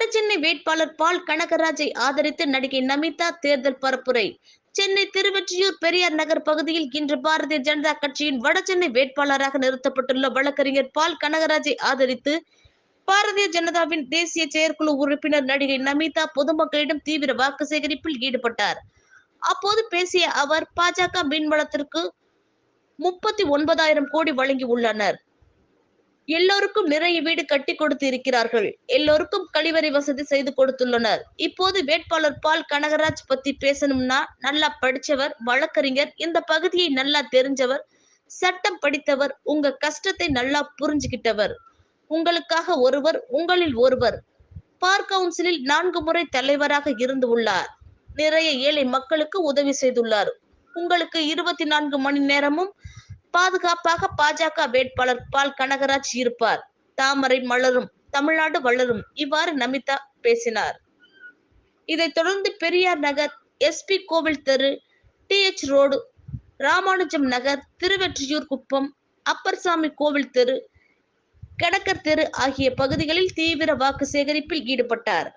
வடசென்னை வேட்பாளர் பால் கனகராஜை ஆதரித்து நடிகை நமிதா தேர்தல் பரப்புரை. சென்னை திருவெற்றியூர் பெரியார் நகர் பகுதியில் இன்று பாரதிய ஜனதா கட்சியின் வடசென்னை வேட்பாளராக நிறுத்தப்பட்டுள்ள வழக்கறிஞர் பால் கனகராஜை ஆதரித்து பாரதிய ஜனதாவின் தேசிய செயற்குழு உறுப்பினர் நடிகை நமிதா பொதுமக்களிடம் தீவிர வாக்கு சேகரிப்பில் ஈடுபட்டார். அப்போது பேசிய அவர் பாஜக மீன்வளத்திற்கு முப்பத்தி ஒன்பதாயிரம் கோடி வழங்கி உள்ளனர் எல்லோருக்கும் நிறைய வீடு கட்டி கொடுத்து இருக்கிறார்கள். எல்லோருக்கும் கழிவறை வசதி செய்து கொடுத்துள்ளனர். இப்போது வேட்பாளர் பால் கனகராஜ் பத்தி பேசணும்னா நல்லா படிச்சவர் வழக்கறிஞர் இந்த பகுதியை நல்லா தெரிஞ்சவர் சட்டம் படித்தவர் உங்க கஷ்டத்தை நல்லா புரிஞ்சுகிட்டவர் உங்களுக்காக ஒருவர் உங்களில் ஒருவர். பார் கவுன்சிலில் நான்கு முறை தலைவராக இருந்து உள்ளார். நிறைய ஏழை மக்களுக்கு உதவி செய்துள்ளார். உங்களுக்கு இருபத்தி நான்கு மணி நேரமும் பாதுகாப்பாக பாஜக வேட்பாளர் பால் கனகராஜ் இருப்பார். தாமரை மலரும் தமிழ்நாடு வளரும் இவ்வாறு நமிதா பேசினார். இதைத் தொடர்ந்து பெரியார் நகர் எஸ்பி கோவில் தெரு டிஎச் ரோடு ராமானுஜம் நகர் திருவெற்றியூர் குப்பம் அப்பர்சாமி கோவில் தெரு கடக்கர் தெரு ஆகிய பகுதிகளில் தீவிர வாக்கு சேகரிப்பில் ஈடுபட்டார்.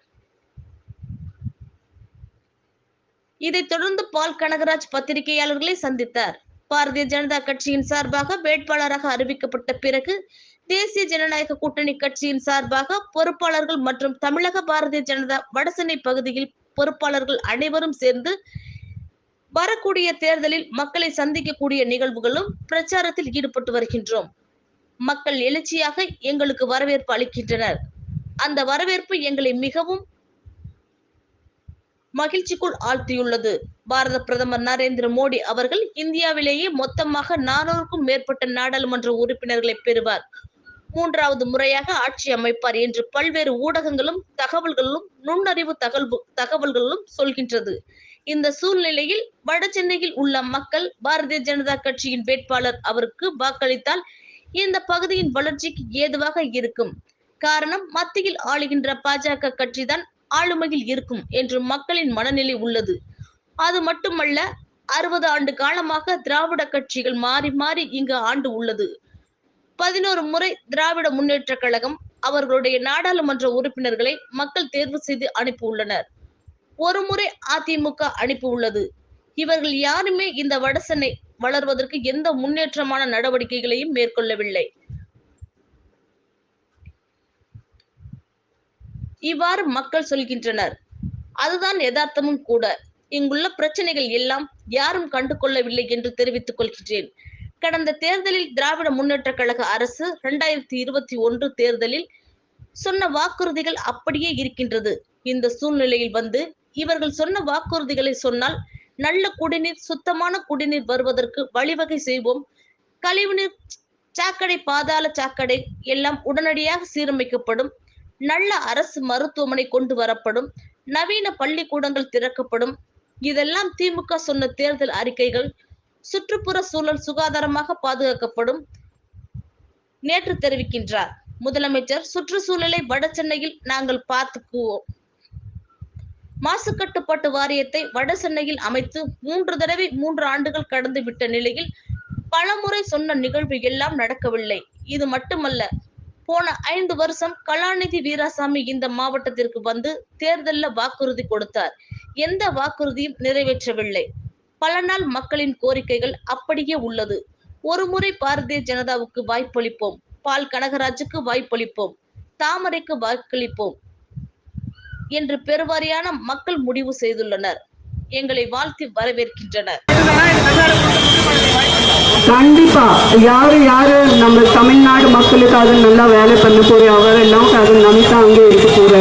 இதைத் தொடர்ந்து பால் கனகராஜ் பத்திரிகையாளர்களை சந்தித்தார். பாரதிய ஜனதா கட்சியின் சார்பாக வேட்பாளராக அறிவிக்கப்பட்ட பிறகு தேசிய ஜனநாயக கூட்டணி கட்சியின் சார்பாக பொறுப்பாளர்கள் மற்றும் தமிழக பாரதிய ஜனதா வடசென்னை பகுதியில் பொறுப்பாளர்கள் அனைவரும் சேர்ந்து வரக்கூடிய தேர்தலில் மக்களை சந்திக்கக்கூடிய நிகழ்வுகளும் பிரச்சாரத்தில் ஈடுபட்டு வருகின்றோம். மக்கள் எழுச்சியாக எங்களுக்கு வரவேற்பு அளிக்கின்றனர். அந்த வரவேற்பு எங்களை மிகவும் மகிழ்ச்சிக்குள் ஆழ்த்தியுள்ளது. பாரத பிரதமர் நரேந்திர மோடி அவர்கள் இந்தியாவிலேயே மொத்தமாக நானூறுக்கும் மேற்பட்ட நாடாளுமன்ற உறுப்பினர்களை பெறுவார். மூன்றாவது முறையாக ஆட்சி அமைப்பார் என்று பல்வேறு ஊடகங்களும் தகவல்களும் நுண்ணறிவு தகவல் தகவல்களும் சொல்கின்றது. இந்த சூழ்நிலையில் வட சென்னையில் உள்ள மக்கள் பாரதிய ஜனதா கட்சியின் வேட்பாளர் அவருக்கு வாக்களித்தால் இந்த பகுதியின் வளர்ச்சிக்கு ஏதுவாக இருக்கும். காரணம் மத்தியில் ஆளுகின்ற பாஜக கட்சிதான் ஆளுமையில் இருக்கும் என்று மக்களின் மனநிலை உள்ளது. அது மட்டுமல்ல அறுபது ஆண்டு காலமாக திராவிட கட்சிகள் மாறி மாறி இங்கு ஆண்டு உள்ளது. பதினோரு முறை திராவிட முன்னேற்ற கழகம் அவர்களுடைய நாடாளுமன்ற உறுப்பினர்களை மக்கள் தேர்வு செய்து அனுப்பியுள்ளனர் ஒரு முறை அதிமுக அனுப்பியுள்ளது இவர்கள் யாருமே இந்த வடசென்னை வளர்வதற்கு எந்த முன்னேற்றமான நடவடிக்கைகளையும் மேற்கொள்ளவில்லை. இவ்வாறு மக்கள் சொல்கின்றனர். அதுதான் யதார்த்தமும் கூட. இங்குள்ள பிரச்சனைகள் எல்லாம் யாரும் கண்டு கொள்ளவில்லை என்று தெரிவித்துக் கொள்கின்றேன். கடந்த தேர்தலில் திராவிட முன்னேற்ற கழக அரசு இரண்டாயிரத்தி இருபத்தி ஒன்று தேர்தலில் சொன்ன வாக்குறுதிகள் அப்படியே இருக்கின்றது. இந்த சூழ்நிலையில் வந்து இவர்கள் சொன்ன வாக்குறுதிகளை சொன்னால் நல்ல குடிநீர் சுத்தமான குடிநீர் வருவதற்கு வழிவகை செய்வோம். கழிவுநீர் சாக்கடை பாதாள சாக்கடை எல்லாம் உடனடியாக சீரமைக்கப்படும். நல்ல அரசு மருத்துவமனை கொண்டு வரப்படும். நவீன பள்ளிக்கூடங்கள் திறக்கப்படும். இதெல்லாம் திமுக சொன்ன தேர்தல் அறிக்கைகள் சுற்றுப்புற சூழல் சுகாதாரமாக பாதுகாக்கப்படும் நேற்று தெரிவிக்கின்றார். முதலமைச்சர் சுற்றுச்சூழலை வட சென்னையில் நாங்கள் பார்த்துக்குவோம். மாசு கட்டுப்பாட்டு வாரியத்தை வட சென்னையில் அமைத்து மூன்று தடவை மூன்று ஆண்டுகள் கடந்து விட்ட நிலையில் பலமுறை சொன்ன நிகழ்வு எல்லாம் நடக்கவில்லை. இது மட்டுமல்ல போன ஐந்து வருஷம் கலாநிதி வீராசாமி இந்த மாவட்டத்திற்கு வந்து தேர்தலில் வாக்குறுதி கொடுத்தார். எந்த வாக்குறுதியும் நிறைவேற்றவில்லை. பல நாள் மக்களின் கோரிக்கைகள் அப்படியே உள்ளது. ஒருமுறை பாரதிய ஜனதாவுக்கு வாய்ப்பளிப்போம். பால் கனகராஜுக்கு வாய்ப்பளிப்போம். தாமரைக்கு வாக்களிப்போம் என்று பெருவாரியான மக்கள் முடிவு செய்துள்ளனர். எங்களை வாழ்த்தி வரவேற்கின்றனர். கண்டிப்பா. யாரு யாரு? நம்ம தமிழ்நாடு மக்களுக்காக நல்லா வேலை பண்ண போற அவரெல்லாம் அது நமிதா அங்கே இருக்க போற